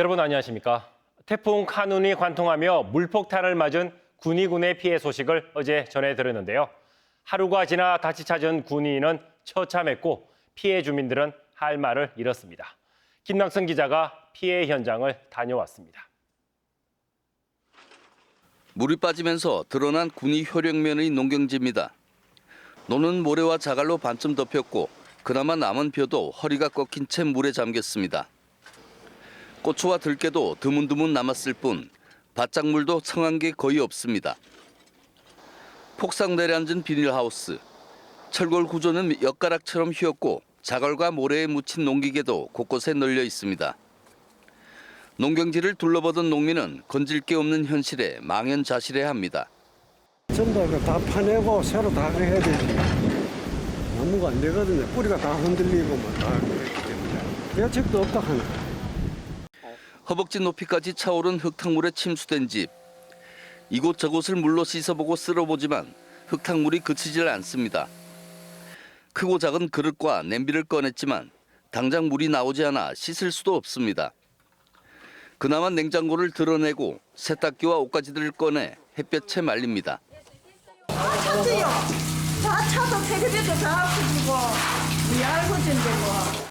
여러분 안녕하십니까? 태풍 카눈이 관통하며 물폭탄을 맞은 군위군의 피해 소식을 어제 전해드렸는데요. 하루가 지나 다시 찾은 군위는 처참했고 피해 주민들은 할 말을 잃었습니다. 김낙선 기자가 피해 현장을 다녀왔습니다. 물이 빠지면서 드러난 군이 효력면의 농경지입니다. 노는 모래와 자갈로 반쯤 덮였고 그나마 남은 벼도 허리가 꺾인 채 물에 잠겼습니다. 고추와 들깨도 드문드문 남았을 뿐 바짝물도 청한 게 거의 없습니다. 폭삭 내려앉은 비닐하우스. 철골 구조는 엿가락처럼 휘었고 자갈과 모래에 묻힌 농기계도 곳곳에 널려 있습니다. 농경지를 둘러보던 농민은 건질 게 없는 현실에 망연자실해합니다. 전부 이거 다 파내고 새로 다 해야 되지. 나무가 안 되거든요. 뿌리가 다 흔들리고 뭐다 그렇기 때문에. 대책도 없다 하나. 허벅지 높이까지 차오른 흙탕물에 침수된 집. 이곳저곳을 물로 씻어보고 쓸어보지만 흙탕물이 그치질 않습니다. 크고 작은 그릇과 냄비를 꺼냈지만 당장 물이 나오지 않아 씻을 수도 없습니다. 그나마 냉장고를 드러내고 세탁기와 옷가지들을 꺼내 햇볕에 말립니다. 쳤지요. 다 차도 텔레비도 다 없어지고 이 알고진데 뭐.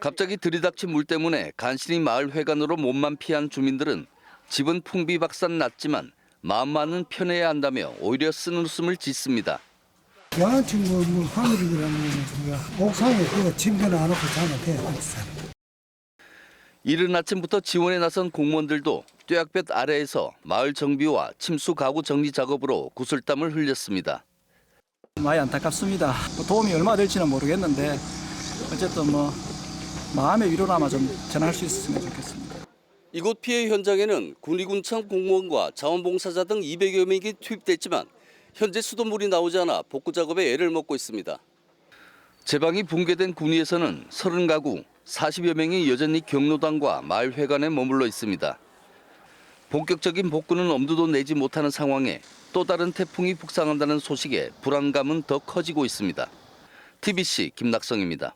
갑자기 들이닥친 물 때문에 간신히 마을 회관으로 몸만 피한 주민들은 집은 풍비박산 났지만 마음만은 편해야 한다며 오히려 쓴웃음을 짓습니다. 야한치 뭐, 뭐 하늘이라는 거는 옥상에 그 침대 놔놓고 자면 돼 항상. 이른 아침부터 지원에 나선 공무원들도 뙤약볕 아래에서 마을 정비와 침수 가구 정리 작업으로 구슬땀을 흘렸습니다. 많이 안타깝습니다. 뭐 도움이 얼마 될지는 모르겠는데 어쨌든 뭐 마음의 위로나마 좀 전할 수 있었으면 좋겠습니다. 이곳 피해 현장에는 군위군청 공무원과 자원봉사자 등 200여 명이 투입됐지만 현재 수돗물이 나오지 않아 복구 작업에 애를 먹고 있습니다. 제방이 붕괴된 군위에서는 30가구 40여 명이 여전히 경로당과 마을 회관에 머물러 있습니다. 본격적인 복구는 엄두도 내지 못하는 상황에 또 다른 태풍이 북상한다는 소식에 불안감은 더 커지고 있습니다. TBC 김낙성입니다.